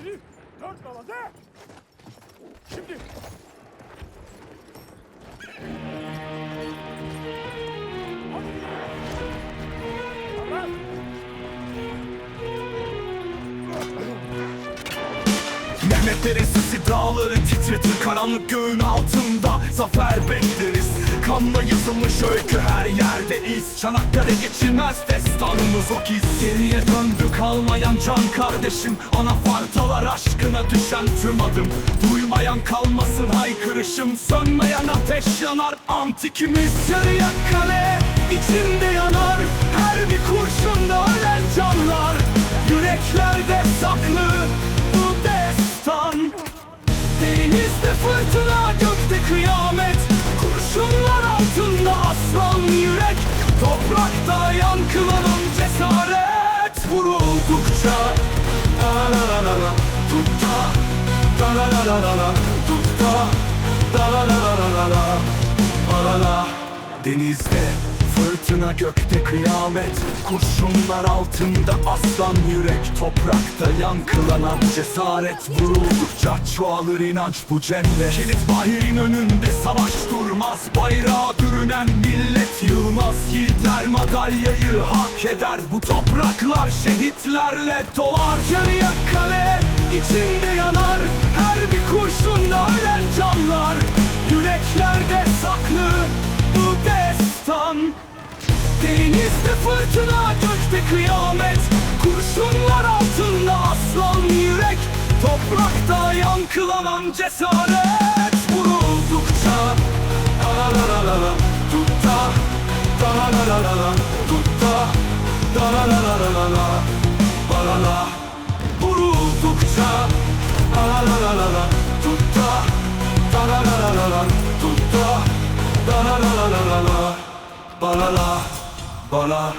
İleri, dört nala de! Şimdi! Mehmetlerin sesi dağları titretir Karanlık göğün altında zafer bekleriz Kanla yazılmış öykü her yerde iz. Çanakkale geçilmez destanımız o giz. Geriye döndü kalmayan can kardeşim. Anafartalar aşkına düşen tüm adım. Duymayan kalmasın haykırışım. Sönmeyen ateş yanar antikimiz. Yarıya kale içinde yanar. Her bir kurşunda Toprakta yankılanan cesaret. Vuruldukça la la la la la Tutta da la la la la la Tutta da la la la la la la La la la Denizde fırtına gökte kıyamet. Kurşunlar altında aslan yürek. Toprakta yankılanan cesaret. Vuruldukça çoğalır inanç bu cennet. Kilit bahirin önünde savaş durmaz. Bayrağı bürünen millet yılmaz Yiğitler madalyayı hak eder. Bu topraklar şehitlerle dolar. Yarıya kale içinde yanar. Her bir kurşunla ölen canlar. Yüreklerde saklı bu destan Denizde fırtına gökte kıyamet Kurşunlar altında aslan yürek Toprakta yankılanan cesaret Vuruldukça La la la la la la Tutta Da la la la la la Tutta Da la la la la la la La la la Vuruldukça La la la la la la Tutta Da la la la la la Tutta Da la la la la la la Balala, bana